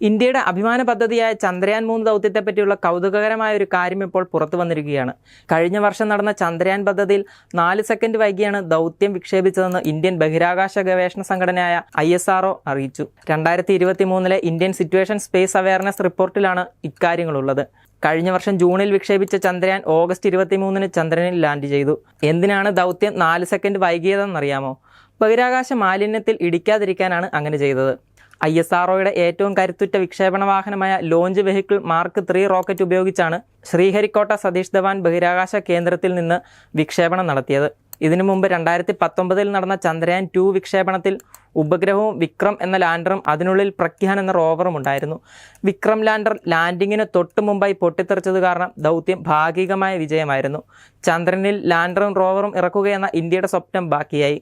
ഇന്ത്യയുടെ അഭിമാന പദ്ധതിയായ ചന്ദ്രയാൻ മൂന്ന് ദൗത്യത്തെ പറ്റിയുള്ള കൗതുകകരമായ ഒരു കാര്യം ഇപ്പോൾ പുറത്തു വന്നിരിക്കുകയാണ്. കഴിഞ്ഞ വർഷം നടന്ന ചന്ദ്രയാൻ പദ്ധതിയിൽ നാല് സെക്കൻഡ് വൈകിയാണ് ദൗത്യം വിക്ഷേപിച്ചതെന്ന് ഇന്ത്യൻ ബഹിരാകാശ ഗവേഷണ സംഘടനയായ ഐ എസ് ആർഒ അറിയിച്ചു. രണ്ടായിരത്തി ഇരുപത്തി മൂന്നിലെ ഇന്ത്യൻ സിറ്റുവേഷൻ സ്പേസ് അവയർനെസ് റിപ്പോർട്ടിലാണ് ഇക്കാര്യങ്ങളുള്ളത്. കഴിഞ്ഞ വർഷം ജൂണിൽ വിക്ഷേപിച്ച ചന്ദ്രയാൻ ഓഗസ്റ്റ് ഇരുപത്തിമൂന്നിന് ചന്ദ്രനിൽ ലാൻഡ് ചെയ്തു. എന്തിനാണ് ദൗത്യം നാല് സെക്കൻഡ് വൈകിയതെന്നറിയാമോ? ബഹിരാകാശ മാലിന്യത്തിൽ ഇടിക്കാതിരിക്കാനാണ് അങ്ങനെ ചെയ്തത്. ഐ എസ് ആർഒയുടെ ഏറ്റവും കരുത്തുറ്റ വിക്ഷേപണ വാഹനമായ launch vehicle mark three rocket ഉപയോഗിച്ചാണ് ശ്രീഹരിക്കോട്ട സതീഷ് ധവാൻ ബഹിരാകാശ കേന്ദ്രത്തിൽ നിന്ന് വിക്ഷേപണം നടത്തിയത്. ഇതിനു മുമ്പ് രണ്ടായിരത്തി പത്തൊമ്പതിൽ നടന്ന ചന്ദ്രയാൻ ടു വിക്ഷേപണത്തിൽ ഉപഗ്രഹവും വിക്രം എന്ന ലാൻഡറും അതിനുള്ളിൽ പ്രഖ്യാൻ എന്ന റോവറും ഉണ്ടായിരുന്നു. വിക്രം ലാൻഡർ ലാൻഡിങ്ങിന് തൊട്ട് മുമ്പായി പൊട്ടിത്തെറിച്ചത് കാരണം ദൗത്യം ഭാഗികമായ വിജയമായിരുന്നു. ചന്ദ്രനിൽ ലാൻഡറും റോവറും ഇറക്കുകയെന്ന ഇന്ത്യയുടെ സ്വപ്നം ബാക്കിയായി.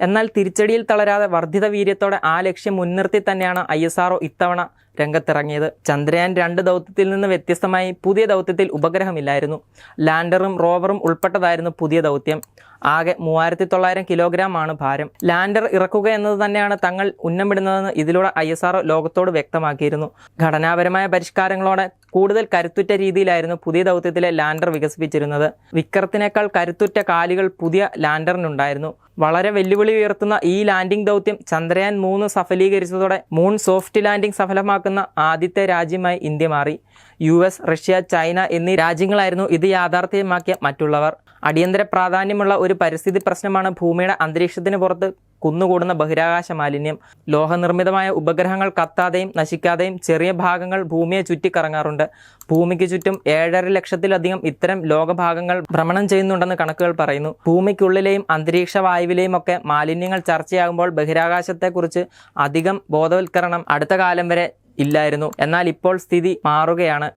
എന്നാൽ തിരിച്ചടിയിൽ തളരാതെ വർദ്ധിത വീര്യത്തോടെ ആ ലക്ഷ്യം മുൻനിർത്തി തന്നെയാണ് ഐ എസ് ആർഒ ഇത്തവണ രംഗത്തിറങ്ങിയത്. ചന്ദ്രയാൻ രണ്ട് ദൗത്യത്തിൽ നിന്ന് വ്യത്യസ്തമായി പുതിയ ദൗത്യത്തിൽ ഉപഗ്രഹമില്ലായിരുന്നു. ലാൻഡറും റോവറും ഉൾപ്പെട്ടതായിരുന്നു പുതിയ ദൗത്യം. ആകെ മൂവായിരത്തി തൊള്ളായിരം കിലോഗ്രാം ആണ് ഭാരം. ലാൻഡർ ഇറക്കുക എന്നത് തന്നെയാണ് തങ്ങൾ ഉന്നമിടുന്നതെന്ന് ഇതിലൂടെ ഐ എസ് ആർഒ ലോകത്തോട് വ്യക്തമാക്കിയിരുന്നു. ഘടനാപരമായ പരിഷ്കാരങ്ങളോടെ കൂടുതൽ കരുത്തുറ്റ രീതിയിലായിരുന്നു പുതിയ ദൗത്യത്തിലെ ലാൻഡർ വികസിപ്പിച്ചിരുന്നത്. വിക്രത്തിനേക്കാൾ കരുത്തുറ്റ കാലുകൾ പുതിയ ലാൻഡറിനുണ്ടായിരുന്നു. വളരെ വെല്ലുവിളി ഉയർത്തുന്ന ഈ ലാൻഡിംഗ് ദൗത്യം ചന്ദ്രയാൻ മൂന്ന് സഫലീകരിച്ചതോടെ മൂൺ സോഫ്റ്റ് ലാൻഡിംഗ് സഫലമാക്കുന്ന ആദ്യത്തെ രാജ്യമായി ഇന്ത്യ മാറി. യു റഷ്യ ചൈന എന്നീ രാജ്യങ്ങളായിരുന്നു ഇത് യാഥാർത്ഥ്യമാക്കിയ മറ്റുള്ളവർ. അടിയന്തര പ്രാധാന്യമുള്ള ഒരു പരിസ്ഥിതി പ്രശ്നമാണ് ഭൂമിയുടെ അന്തരീക്ഷത്തിന് പുറത്ത് കുന്നുകൂടുന്ന ബഹിരാകാശ മാലിന്യം. ലോഹനിർമ്മിതമായ ഉപഗ്രഹങ്ങൾ കത്താതെയും നശിക്കാതെയും ചെറിയ ഭാഗങ്ങൾ ഭൂമിയെ ചുറ്റിക്കറങ്ങാറുണ്ട്. ഭൂമിക്ക് ചുറ്റും ഏഴര ലക്ഷത്തിലധികം ഇത്തരം ലോകഭാഗങ്ങൾ ഭ്രമണം ചെയ്യുന്നുണ്ടെന്ന് കണക്കുകൾ പറയുന്നു. ഭൂമിക്കുള്ളിലെയും അന്തരീക്ഷ വായുവിലെയും ഒക്കെ മാലിന്യങ്ങൾ ചർച്ചയാകുമ്പോൾ ബഹിരാകാശത്തെക്കുറിച്ച് അധികം ബോധവൽക്കരണം അടുത്ത കാലം വരെ ഇല്ലായിരുന്നു. എന്നാൽ ഇപ്പോൾ സ്ഥിതി മാറുകയാണ്.